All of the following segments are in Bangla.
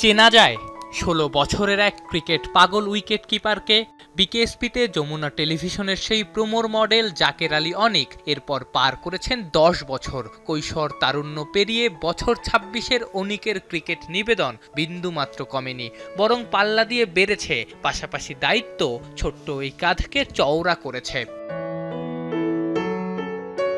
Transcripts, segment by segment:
চেনা যায়, ষোলো বছরের এক ক্রিকেট পাগল উইকেট কিপারকে বিকেএসপিতে যমুনা টেলিভিশনের সেই প্রোমোর মডেল জাকের আলী অনেক এরপর পার করেছেন দশ বছর। কৈশোর তারুণ্য পেরিয়ে বছর ছাব্বিশের অনিকের ক্রিকেট নিবেদন বিন্দুমাত্র কমেনি, বরং পাল্লা দিয়ে বেড়েছে। পাশাপাশি দায়িত্ব ছোট্ট এই কাঁধকে চওড়া করেছে।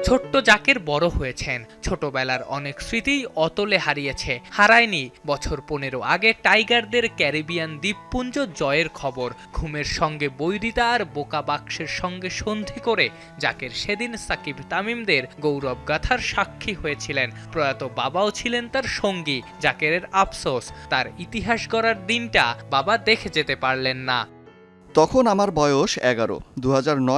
ছোট্ট জাকের বড় হয়েছেন। ছোটবেলার অনেক স্মৃতিই অতলে হারিয়েছে। হারায়নি। বছর পনেরো আগে টাইগারদের ক্যারিবিয়ান দ্বীপপুঞ্জ জয়ের খবর। ঘুমের সঙ্গে বৈরিতা আর বোকা বাক্সের সঙ্গে সন্ধি করে জাকের সেদিন সাকিব তামিমদের গৌরব গাথার সাক্ষী হয়েছিলেন। প্রয়াত বাবাও ছিলেন তার সঙ্গী, জাকেরের আফসোস। তার ইতিহাস গড়ার দিনটা বাবা দেখে যেতে পারলেন না। তখন আমার বয়স এগারো। দু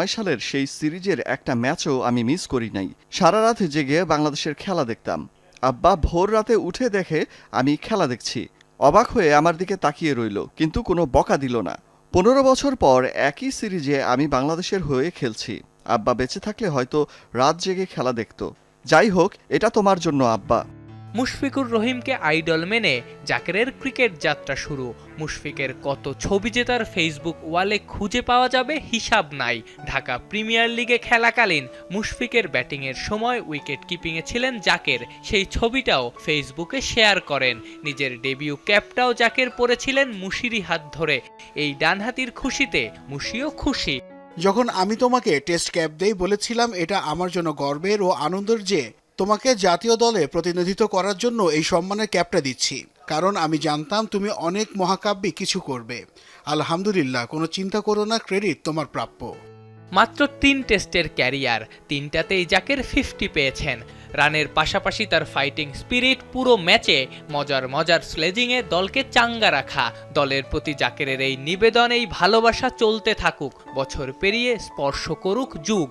সালের সেই সিরিজের একটা ম্যাচও আমি মিস করি নাই। সারা রাত জেগে বাংলাদেশের খেলা দেখতাম। আব্বা ভোর রাতে উঠে দেখে আমি খেলা দেখছি। অবাক হয়ে আমার দিকে তাকিয়ে রইল, কিন্তু কোনো বকা দিল না। পনেরো বছর পর একই সিরিজে আমি বাংলাদেশের হয়ে খেলছি। আব্বা বেঁচে থাকলে হয়তো রাত জেগে খেলা দেখত। যাই হোক, এটা তোমার জন্য, আব্বা। মুশফিকুর রহিমকে আইডল মেনে জাকেরের ক্রিকেট যাত্রা শুরু। মুশফিকের কত ছবি যে তার ফেসবুক ওয়ালে খুঁজে পাওয়া যাবে হিসাব নাই। ঢাকা প্রিমিয়ার লিগে খেলাকালীন মুশফিকের ব্যাটিংয়ের সময় উইকেট কিপিংয়ে ছিলেন জাকের। সেই ছবিটাও ফেসবুকে শেয়ার করেন। নিজের ডেবিউ ক্যাপটাও জাকের পরেছিলেন মুশিরি হাত ধরে। এই ডানহাতির খুশিতে মুশিও খুশি। যখন আমি তোমাকে টেস্ট ক্যাপ দেই বলেছিলাম, এটা আমার জন্য গর্বের ও আনন্দের যে তোমাকে জাতীয় দলে প্রতিনিধিত্ব করার জন্য এই সম্মানের ক্যাপটা দিচ্ছি। কারণ আমি জানতাম তুমি অনেক মহাকাব্যিক কিছু করবে। আলহামদুলিল্লাহ, কোনো চিন্তা করো না, ক্রেডিট তোমার প্রাপ্য। মাত্র তিন টেস্টের ক্যারিয়ার, তিনটাতেই জাকের ফিফটি পেয়েছেন। রানের পাশাপাশি তার ফাইটিং স্পিরিট পুরো ম্যাচে মজার মজার স্লেজিংয়ে দলকে চাঙ্গা রাখা। দলের প্রতি জাকেরের এই নিবেদন, এই ভালোবাসা চলতে থাকুক, বছর পেরিয়ে স্পর্শ করুক যুগ।